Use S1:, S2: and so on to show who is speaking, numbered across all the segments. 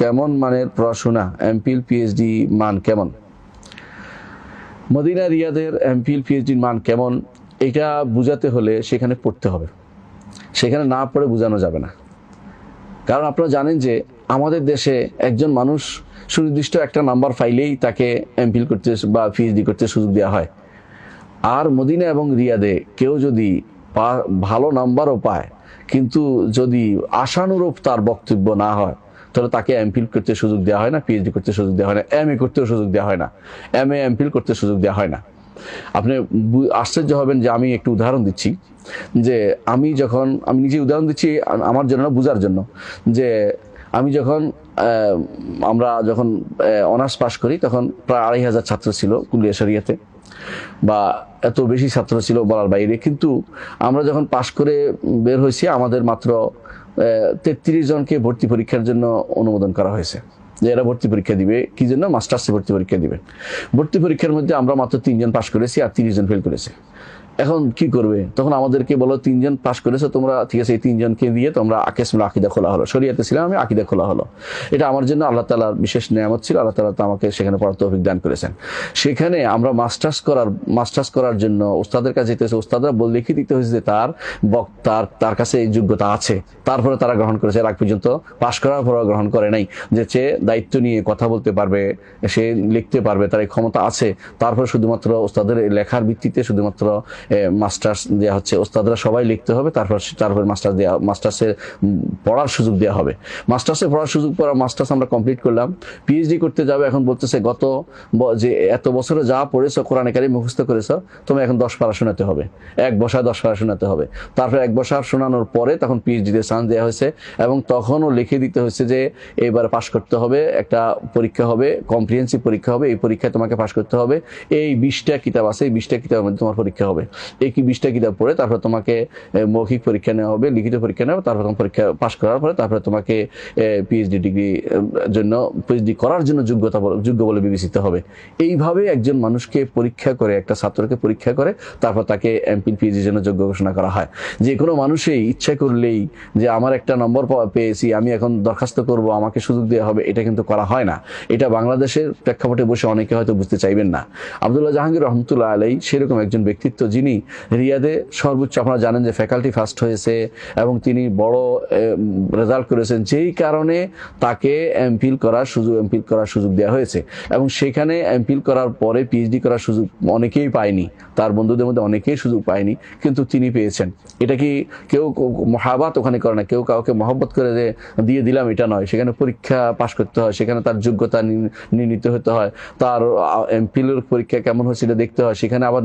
S1: কেমন মানের পড়াশোনা? এমপিল পিএইচডি মান কেমন? মদিনা রিয়াদের এমপিল পিএইচডির মান কেমন? এটা বুঝাতে হলে সেখানে পড়তে হবে। সেখানে না পড়ে বোঝানো যাবে না। কারণ আপনারা জানেন যে আমাদের দেশে একজন মানুষ সুনির্দিষ্ট একটা নাম্বার ফাইলেই তাকে এমপিল করতে বা পিএইচডি করতে সুযোগ দেওয়া হয়। আর মদিনা এবং রিয়াদে কেউ যদি ভালো নাম্বারও পায়, কিন্তু যদি আশানুরূপ তার বক্তব্য না হয় তাহলে তাকে এমপিল করতে সুযোগ দেওয়া হয় না পিএইচডি করতে সুযোগ দেওয়া হয় না এম এ করতেও সুযোগ দেওয়া হয় না। এম এ এমপিল করতে সুযোগ দেওয়া হয় না। আপনি আশ্চর্য হবেন যে আমি একটু উদাহরণ দিচ্ছি, যে আমি যখন, আমি নিজে উদাহরণ দিচ্ছি আমার জন্য বোঝার জন্য, যে আমি যখন আমরা যখন অনার্স পাশ করি, তখন প্রায় আড়াই হাজার ছাত্র ছিল কুলিয়া শরিয়াতে, বা এত বেশি ছাত্র ছিল বলার বাইরে। কিন্তু আমরা যখন পাশ করে বের হয়েছি, আমাদের মাত্র তেত্রিশ জনকে ভর্তি পরীক্ষার জন্য অনুমোদন করা হয়েছে। যে এরা ভর্তি পরীক্ষা দিবে, কি জন্য? মাস্টার্সে ভর্তি পরীক্ষা দিবে। ভর্তি পরীক্ষার মধ্যে আমরা মাত্র তিনজন পাশ করেছি আর তিরিশ জন ফেল করেছে। এখন কি করবে? তখন আমাদেরকে বলো, তিনজন পাশ করেছ, তোমরা ঠিক আছে, এই তিনজনকে দিয়ে তোমরা আকেসমুল আকিদা খোলা হলো। শরিয়াতে ছিলাম আমি, আকিদা খোলা হলো। এটা আমার জন্য আল্লাহ তালার বিশেষ নিয়ামত ছিল। আল্লাহ তালা তো আমাকে সেখানে তৌফিক দান করেছেন। সেখানে আমরা মাস্টার্স করার মাস্টার্স করার জন্য ওস্তাদের কাছে যেতে হয়েছে। ওস্তাদরা বল লিখে দিতে হয়েছে যে তার বক্তার তার কাছে এই যোগ্যতা আছে। তারপরে তারা গ্রহণ করেছে। আগ পর্যন্ত পাশ করার পরও গ্রহণ করে নাই। যে সে দায়িত্ব নিয়ে কথা বলতে পারবে, সে লিখতে পারবে, তার এই ক্ষমতা আছে। তারপরে শুধুমাত্র ওস্তাদের লেখার ভিত্তিতে শুধুমাত্র মাস্টার্স দেওয়া হচ্ছে, ওস্তাদরা সবাই লিখতে হবে, তারপর তারপর মাস্টার্স দেওয়া মাস্টার্সের পড়ার সুযোগ দেওয়া হবে। মাস্টার্সে পড়ার সুযোগ পড়া মাস্টার্স আমরা কমপ্লিট করলাম। পিএইচডি করতে যাবে এখন বলতেছে, গত যে, এত বছরে যা পড়েছো, কোরআনে কারি মুখস্থ করেছ তুমি এখন দশ পারা শোনাতে হবে। এক বসায় দশ পারা শোনাতে হবে। তারপর এক বছর শোনানোর পরে তখন পিএইচডিতে চান্স দেওয়া হয়েছে এবং তখনও লিখে দিতে হয়েছে যে, এবার পাশ করতে হবে, একটা পরীক্ষা হবে কম্প্রিহেন্সিভ পরীক্ষা হবে, এই পরীক্ষায় তোমাকে পাশ করতে হবে। এই বিশটা কিতাব আছে, এই বিশটা কিতাবের মধ্যে তোমার পরীক্ষা হবে। এই কি বিশটা কিতাব পড়ে, তারপর তোমাকে মৌখিক পরীক্ষা নেওয়া হবে, লিখিত পরীক্ষা নেওয়া তারপর তোমার পরীক্ষা পাশ করার পরে তারপরে তোমাকে পিএইচডি ডিগ্রি জন্য পিএইচডি করার জন্য যোগ্যতা যোগ্য বলে বিবেচিত হবে। এইভাবে একজন মানুষকে পরীক্ষা করে, একটা ছাত্রকে পরীক্ষা করে, তারপর তাকে এমপিল পিএইচডির জন্য যোগ্য ঘোষণা করা হয়। যে কোনো মানুষই ইচ্ছা করলেই যে, আমার একটা নম্বর পেয়েছি, আমি এখন দরখাস্ত করব, আমাকে সুযোগ দেওয়া হবে, এটা কিন্তু করা হয় না। এটা বাংলাদেশের প্রেক্ষাপটে বসে অনেকে হয়তো বুঝতে চাইবেন না। আবদুল্লাহ জাহাঙ্গীর রহমতুল্লাহ আলাই সেরকম একজন ব্যক্তিত্ব যিনি রিয়াদে সর্বোচ্চ, আপনারা জানেন যে ফ্যাকাল্টি ফার্স্ট হয়েছে এবং তিনি বড় রেজাল্ট করেছেন। যেই কারণে তাকে এমপিল করার সুযোগ এমপিল করার সুযোগ দেওয়া হয়েছে। এবং সেখানে এমপিল করার পরে পিএইচডি করার সুযোগ অনেকেই পায়নি। তার বন্ধুদের মধ্যে অনেকেই সুযোগ পায়নি, কিন্তু তিনি পেয়েছেন। এটা কি কেউ মহাবাত ওখানে করে না? কেউ কাউকে মহব্বত করে যে দিয়ে দিলাম, এটা নয়। সেখানে পরীক্ষা পাশ করতে হয়, সেখানে তার যোগ্যতা নির্ণীত হতে হয়। তার এমপিলের পরীক্ষা কেমন হয়েছিল দেখতে হয়। সেখানে আবার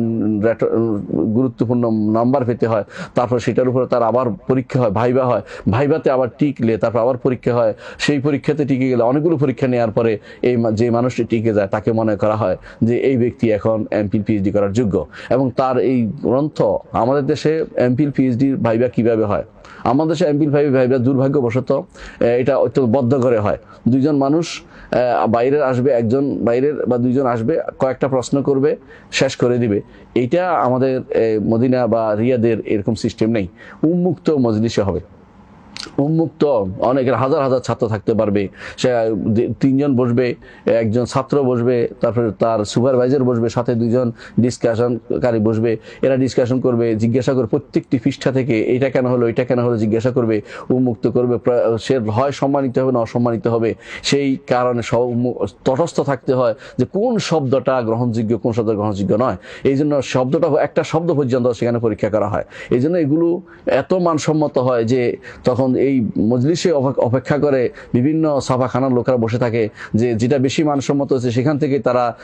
S1: গুরুত্বপূর্ণ নাম্বার পেতে হয়, তারপর সেটার উপরে তার আবার পরীক্ষা হয়, ভাইবা হয়, ভাইবাতে আবার টিকলে, তারপর আবার পরীক্ষা হয়, সেই পরীক্ষাতে টিকে গেলে অনেকগুলো পরীক্ষা নেওয়ার পরে এই যে মানুষটি টিকে যায়, তাকে মনে করা হয় যে এই ব্যক্তি এখন এমপিল পিএইচডি করার যোগ্য। এবং তার এই গ্রন্থ, আমাদের দেশে এমপিল পিএইচডির ভাইবা কীভাবে হয়? আমাদের দেশে এমপিল ভাইবা ভাইবা দুর্ভাগ্যবশত এটা অত্যন্ত বদ্ধ করে হয়। দুইজন মানুষ বাইরের আসবে একজন, বাইরের বা দুইজন আসবে, কয়েকটা প্রশ্ন করবে, শেষ করে দিবে। এইটা আমাদের মদিনা বা রিয়াদের এরকম সিস্টেম নেই। উন্মুক্ত মজলিসে হবে। উন্মুক্ত। অনেক হাজার হাজার ছাত্র থাকতে পারবে। সে তিনজন বসবে, একজন ছাত্র বসবে, তারপরে তার সুপারভাইজার বসবে, সাথে দুজন ডিসকাশনকারী বসবে। এরা ডিসকাশন করবে, জিজ্ঞাসা করবে প্রত্যেকটি পৃষ্ঠা থেকে এটা কেন হলো, এটা কেন হলো জিজ্ঞাসা করবে, উন্মুক্ত করবে সে হয় সম্মানিত হবে না অসম্মানিত হবে। সেই কারণে সব তটস্থ থাকতে হয় যে কোন শব্দটা গ্রহণযোগ্য, কোন শব্দ গ্রহণযোগ্য নয়। এই জন্য শব্দটা, একটা শব্দ পর্যন্ত সেখানে পরীক্ষা করা হয়। এই জন্য এগুলো এত মানসম্মত হয় যে তখন এই মজলিসে অপে- অপেক্ষা করে বিভিন্ন ছাপাখানার লোকেরা বসে থাকে, যে যেটা বেশি মানসম্মত হচ্ছে সেখান থেকে তারা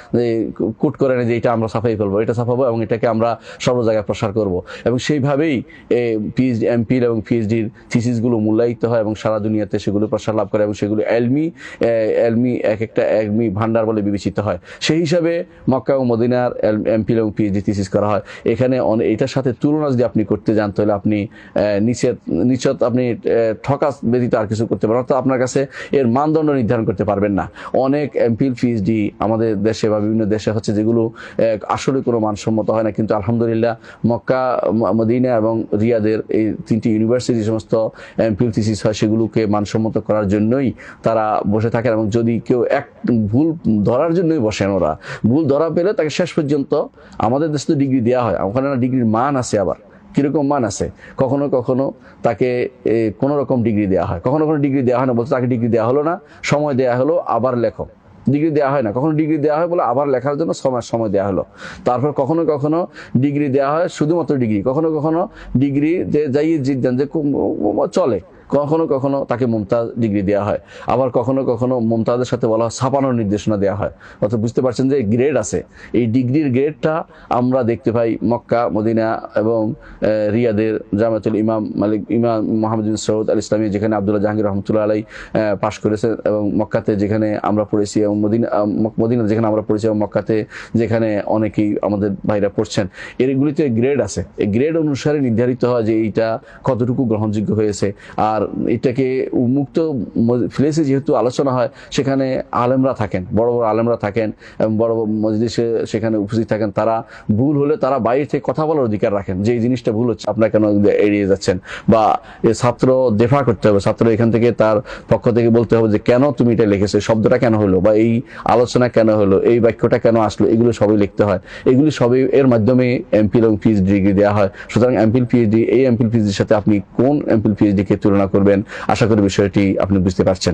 S1: কুট করে নেয় যে এটা আমরা সাফাই ফেলব, এটা ছাপাবো এবং এটাকে আমরা সর্ব জায়গায় প্রসার করব। এবং সেইভাবেই পিএইচডি এমপির এবং পিএইচডির থিসিসগুলো মূল্যায়িত হয় এবং সারা দুনিয়াতে সেগুলো প্রসার লাভ করে এবং সেগুলো এলমি এলমি, এক একটা এলমি ভান্ডার বলে বিবেচিত হয়। সেই হিসাবে মক্কা ও মদিনার এমপি এবং পিএইচডি থিসিস করা হয়। এখানে এটার সাথে তুলনা যদি আপনি করতে যান, তাহলে আপনি নিচে নিচত আপনি আহ, ঠকা ব্যতীত আর কিছু করতে পারেন অর্থাৎ আপনার কাছে এর মানদণ্ড নির্ধারণ করতে পারবেন না। অনেক এমপিল পিএইচডি আমাদের দেশে বা বিভিন্ন দেশে হচ্ছে যেগুলো আসলে কোনো মানসম্মত হয় না। কিন্তু আলহামদুলিল্লাহ মক্কা মদিনা এবং রিয়াদের এই তিনটি ইউনিভার্সিটি সমস্ত এমপিল থিসিস হয় সেগুলোকে মানসম্মত করার জন্যই তারা বসে থাকেন এবং যদি কেউ এক ভুল ধরার জন্যই বসেন ওরা। ভুল ধরা পেলে তাকে শেষ পর্যন্ত আমাদের দেশে তো ডিগ্রি দেওয়া হয়। ওখানে ডিগ্রির মান আছে আবার। কীরকম মান আছে? কখনো কখনো তাকে কোনো রকম ডিগ্রি দেওয়া হয়। কখনো কখনো ডিগ্রি দেওয়া হয় না বলতে তাকে ডিগ্রি দেওয়া হলো না, সময় দেওয়া হলো, আবার লেখো। ডিগ্রি দেওয়া হয় না, কখনো ডিগ্রি দেওয়া হয় বলে আবার লেখার জন্য সময় সময় দেওয়া হলো। তারপর কখনো কখনো ডিগ্রি দেওয়া হয় শুধুমাত্র ডিগ্রি, কখনো কখনো ডিগ্রি যে যাই জিতেন যে চলে। কখনো কখনো তাকে মমতাজ ডিগ্রি দেওয়া হয়। আবার কখনো কখনো মমতাজের সাথে বলা হয় ছাপানোর নির্দেশনা দেওয়া হয়। অর্থাৎ বুঝতে পারছেন যে গ্রেড আছে। এই ডিগ্রির গ্রেডটা আমরা দেখতে পাই মক্কা, মদিনা এবং রিয়াদের জামাতুল ইমাম মালিক, ইমাম মোহাম্মদ বিন সৌদ আল ইসলামী, যেখানে আবদুল্লাহ জাহাঙ্গীর রহমতুল্লাহ আলাই পাশ করেছেন এবং মক্কাতে যেখানে আমরা পড়েছি এবং মদিনা মদিনা যেখানে আমরা পড়েছি এবং মক্কাতে যেখানে অনেকেই আমাদের ভাইরা পড়ছেন। এরগুলিতে গ্রেড আছে। এই গ্রেড অনুসারে নির্ধারিত হয় যে এইটা কতটুকু গ্রহণযোগ্য হয়েছে। আর এটাকে উন্মুক্ত ফ্লেসে যেহেতু আলোচনা হয়, সেখানে আলেমরা থাকেন, বড় বড় আলেমরা থাকেন এবং বড় বড় মজলিসে সেখানে উপস্থিত থাকেন। তারা ভুল হলে তারা বাইরে থেকে কথা বলার অধিকার রাখেন, যে এই জিনিসটা ভুল হচ্ছে, আপনারা কেন এড়িয়ে যাচ্ছেন? বা ছাত্র দেফা করতে হবে, ছাত্র এখান থেকে তার পক্ষ থেকে বলতে হবে যে, কেন তুমি এটা লিখেছো? শব্দটা কেন হলো? বা এই আলোচনা কেন হলো? এই বাক্যটা কেন আসলো? এগুলো সবই লিখতে হয়। এগুলি সবই এর মাধ্যমে এমপিল এবং পিএইচডি ডিগ্রি দেওয়া হয়। সুতরাং এমপিল পিএইচডি এই এমপিল পিএইচডির সাথে আপনি কোন এমপিল পিএইচডি কে তুলনা করবেন। আশা করি বিষয়টি আপনি বুঝতে পারছেন।